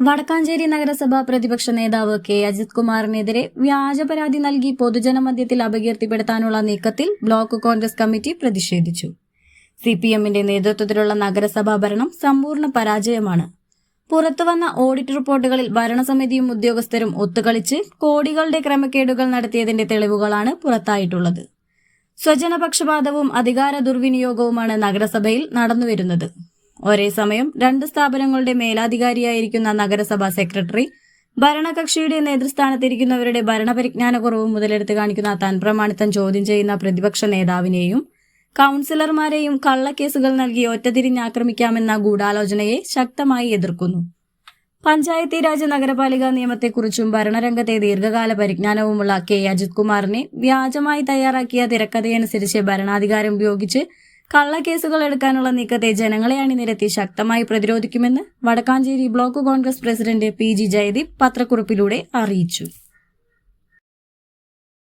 വടക്കാഞ്ചേരി നഗരസഭ പ്രതിപക്ഷ നേതാവ് കെ. അജിത് കുമാറിനെതിരെ വ്യാജ പരാതി നൽകി പൊതുജനമധ്യത്തിൽ അപകീർത്തിപ്പെടുത്താനുള്ള നീക്കത്തിൽ ബ്ലോക്ക് കോൺഗ്രസ് കമ്മിറ്റി പ്രതിഷേധിച്ചു. സി പി എമ്മിന്റെ നേതൃത്വത്തിലുള്ള നഗരസഭാ ഭരണം സമ്പൂർണ പരാജയമാണ്. പുറത്തുവന്ന ഓഡിറ്റ് റിപ്പോർട്ടുകളിൽ ഭരണസമിതിയും ഉദ്യോഗസ്ഥരും ഒത്തുകളിച്ച് കോടികളുടെ ക്രമക്കേടുകൾ നടത്തിയതിന്റെ തെളിവുകളാണ് പുറത്തായിട്ടുള്ളത്. സ്വജനപക്ഷപാതവും അധികാര ദുർവിനിയോഗവുമാണ് നഗരസഭയിൽ നടന്നുവരുന്നത്. ഒരേ സമയം രണ്ട് സ്ഥാപനങ്ങളുടെ മേലാധികാരിയായിരിക്കുന്ന നഗരസഭാ സെക്രട്ടറി ഭരണകക്ഷിയുടെ നേതൃസ്ഥാനത്തിരിക്കുന്നവരുടെ ഭരണപരിജ്ഞാനക്കുറവ് മുതലെടുത്ത് കാണിക്കുന്ന താൻ പ്രമാണിത്തം ചോദ്യം ചെയ്യുന്ന പ്രതിപക്ഷ നേതാവിനെയും കൌൺസിലർമാരെയും കള്ളക്കേസുകൾ നൽകി ഒറ്റതിരിഞ്ഞാക്രമിക്കാമെന്ന ഗൂഢാലോചനയെ ശക്തമായി എതിർക്കുന്നു. പഞ്ചായത്തി രാജ് നഗരപാലിക നിയമത്തെക്കുറിച്ചും ഭരണരംഗത്തെ ദീർഘകാല പരിജ്ഞാനവുമുള്ള കെ. അജിത് കുമാറിനെ വ്യാജമായി തയ്യാറാക്കിയ തിരക്കഥയനുസരിച്ച് ഭരണാധികാരം ഉപയോഗിച്ച് കള്ളക്കേസുകൾ എടുക്കാനുള്ള നീക്കത്തെ ജനങ്ങളെയാണ് അണിനിരത്തി ശക്തമായി പ്രതിരോധിക്കുമെന്ന് Vadakkanchery block Congress president P G Jayadeep പത്രക്കുറിപ്പിലൂടെ അറിയിച്ചു